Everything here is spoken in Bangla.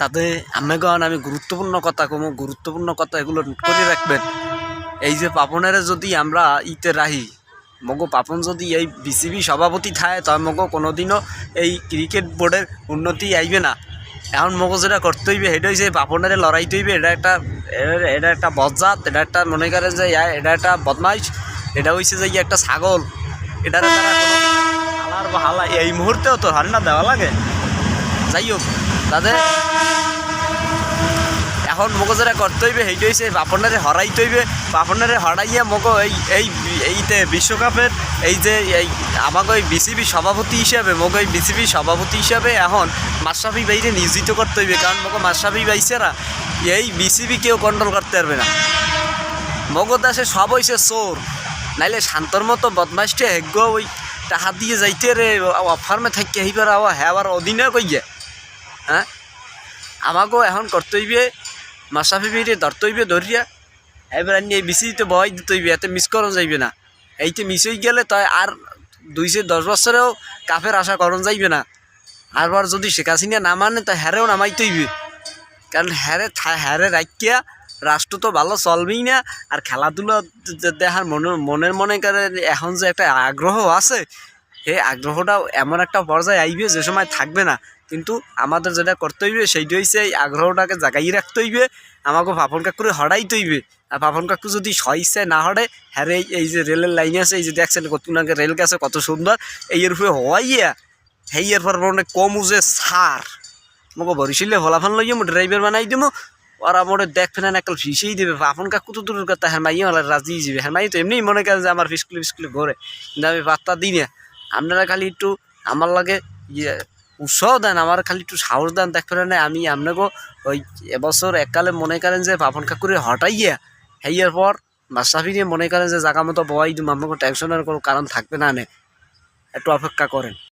তাতে আমি গন আমি গুরুত্বপূর্ণ কথা কমো, গুরুত্বপূর্ণ কথা এগুলো নোট করে রাখবেন। এই যে পাপনের যদি আমরা ইতে রাহি, মগো পাপন যদি এই বিসিবি সভাপতি থাকে তবে মগো কোনোদিনও এই ক্রিকেট বোর্ডের উন্নতি আইবে না। এখন মগো যেটা করতে হইবে, সেটা হচ্ছে পাপনের লড়াইতে হইবে, এটা একটা এটা একটা বজ্জাত এটা একটা মনে করেন যে এটা একটা বদমাইশ, এটা হইছে যে একটা ছাগল। এটা তারা হালার বা হালা, এই মুহূর্তেও তো হান্না দেওয়া লাগে। যাই হোক, তাদের এখন মগজেরা করতে হইবে সেইটা হইছে পাপনারে হরাইতে হইবে পাপনারে হরাইয়া মগ এই এই, এইতে বিশ্বকাপের, এই যে, এই আমাকে ওই বিসিবি সভাপতি হিসাবে মগ ওই বিসিবি সভাপতি হিসাবে এখন মাশরাফি ভাইরে নিয়োজিত করতে হইবে কারণ মগ মাশরাফি ভাইসেরা এই বিসিবি কেউ কন্ট্রোল করতে পারবে না। মগ দাসে সব হইছে চোর নাইলে শান্তর মতো বদমাইশটা হেগ্য ওই টাহা দিয়ে যাইতে রে ফার্মে থাকি আহিবার আবার হ্যাবার অধীনে কইয়ে হ্যাঁ আমাকেও এখন করতে হইবে মাসাফি বিরে ধরতে হইবে ধরিয়া, এবার নিয়ে বেশি দিতে বয় দিতে হইবে, এতে মিস করন যাইবে না। এইতে মিস হয়ে গেলে তাই আর দুইশো দশ বছরেও কাফের আশা করন যাইবে না। আরবার যদি শেখ হাসিনা না মানে তা হ্যারেও নামাইতে হইবে। কারণ হ্যারে হ্যারে রাখিয়া রাষ্ট্র তো ভালো চলবেই না, আর খেলাধুলা দেখার মনে, মনের মনে করে এখন যে একটা আগ্রহ আছে, সেই আগ্রহটাও এমন একটা পর্যায়ে আইবে যে সময় থাকবে না। কিন্তু আমাদের যেটা করতে হইবে সেইটা হইছে এই আগ্রহটাকে জাগাই রাখতে হইবে, আমাকে পাপন কাকুরে হরাইতে হইবে। আর পাপন কাকু যদি সহিচ্ছায় না হরে হ্যাঁ এই যে রেলের লাইনে আছে, এই যে দেখছেন কত নাকি রেল গেছে, কত সুন্দর। এই এর উপরে হওয়াইয়া হেই এর পর মানে কম উজে সার। মোক বরিশিলে ফলাফল লইয়ে মো ড্রাইভার বানাই দিব ওরা মোটে দেখবে না একাল ফিসেই দেবে। আপন কাকু তো দূরের কথা হ্যাঁ মাইয়া হলে রাজি যাবে। হ্যাঁ মাই তো এমনি মনে করেন যে আমার ফিসকুলি ফিসকুলি ঘরে। কিন্তু আমি পাত্তা দিই না। আপনারা খালি একটু আমার লাগে ইয়ে উৎসাহ দেন, আমার খালি একটু সাহস দেন দেখবেন না আমি আপনাকে ওই এবছর এককালে মনে করেন যে বাপন কাকুরে হটাইয়া হেয়ার পর মাস্টার নিয়ে মনে করেন যে জায়গা মতো দিম আপনাকে টেনশনের কোনো কারণ থাকবে না নে, একটু অপেক্ষা করেন।